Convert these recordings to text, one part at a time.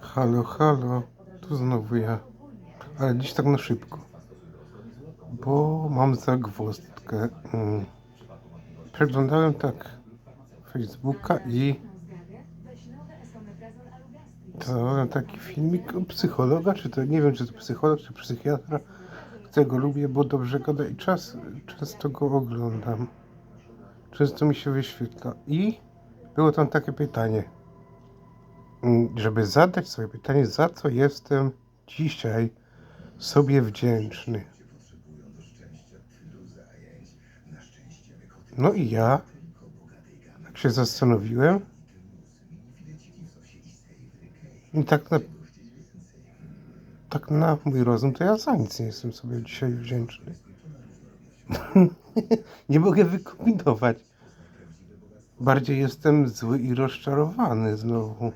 Halo, halo, tu znowu ja. Ale dziś tak na szybko. Bo mam zagwozdkę. Mm. Przeglądałem tak Facebooka i znalazłem taki filmik o psychologa, czy to nie wiem, czy to psycholog, czy psychiatra, którego lubię, bo dobrze gada i czas, często go oglądam. Często mi się wyświetla. I było tam takie pytanie. Żeby zadać sobie pytanie, za co jestem dzisiaj sobie wdzięczny. No i ja tak się zastanowiłem. I tak na, tak na mój rozum, to ja za nic nie jestem sobie dzisiaj wdzięczny. nie mogę wykombinować. Bardziej jestem zły i rozczarowany znowu.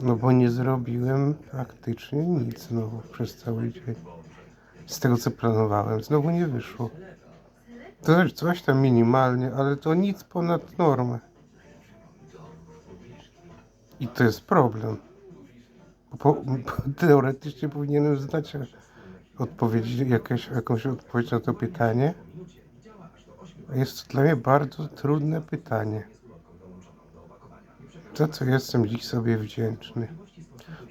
No bo nie zrobiłem praktycznie nic znowu przez cały dzień. Z tego co planowałem, znowu nie wyszło. To też coś tam minimalnie, ale to nic ponad normę. I to jest problem. Bo po, teoretycznie powinienem znać odpowiedź, jakieś, jakąś odpowiedź na to pytanie. Jest to dla mnie bardzo trudne pytanie. Za co jestem dziś sobie wdzięczny?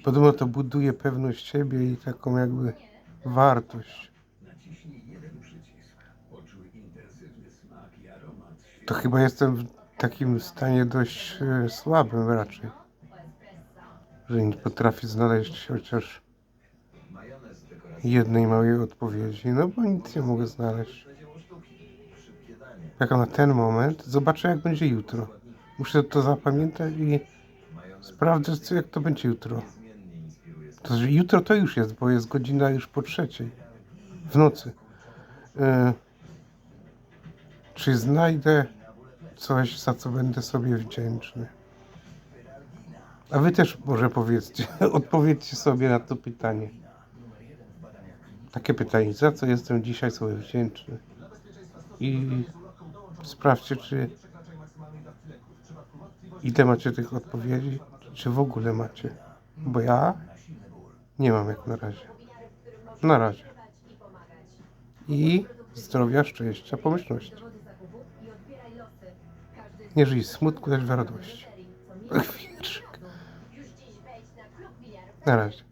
Podobno to buduje pewność siebie i taką jakby wartość. To chyba jestem w takim stanie dość e, słabym raczej. Że nie potrafię znaleźć chociaż jednej małej odpowiedzi. No bo nic nie mogę znaleźć. Jak na ten moment, zobaczę jak będzie jutro. Muszę to zapamiętać i sprawdzę, jak to będzie jutro. To znaczy, jutro to już jest, bo jest godzina już po trzeciej w nocy. E, czy znajdę coś, za co będę sobie wdzięczny? A wy też może powiedzcie, odpowiedzcie sobie na to pytanie. Takie pytanie, za co jestem dzisiaj sobie wdzięczny? I sprawdźcie, czy ile macie tych odpowiedzi, czy w ogóle macie. Bo ja nie mam jak na razie. Na razie. I zdrowia, szczęścia, pomyślności. Nie żyj w smutku, lecz w radości. Na razie.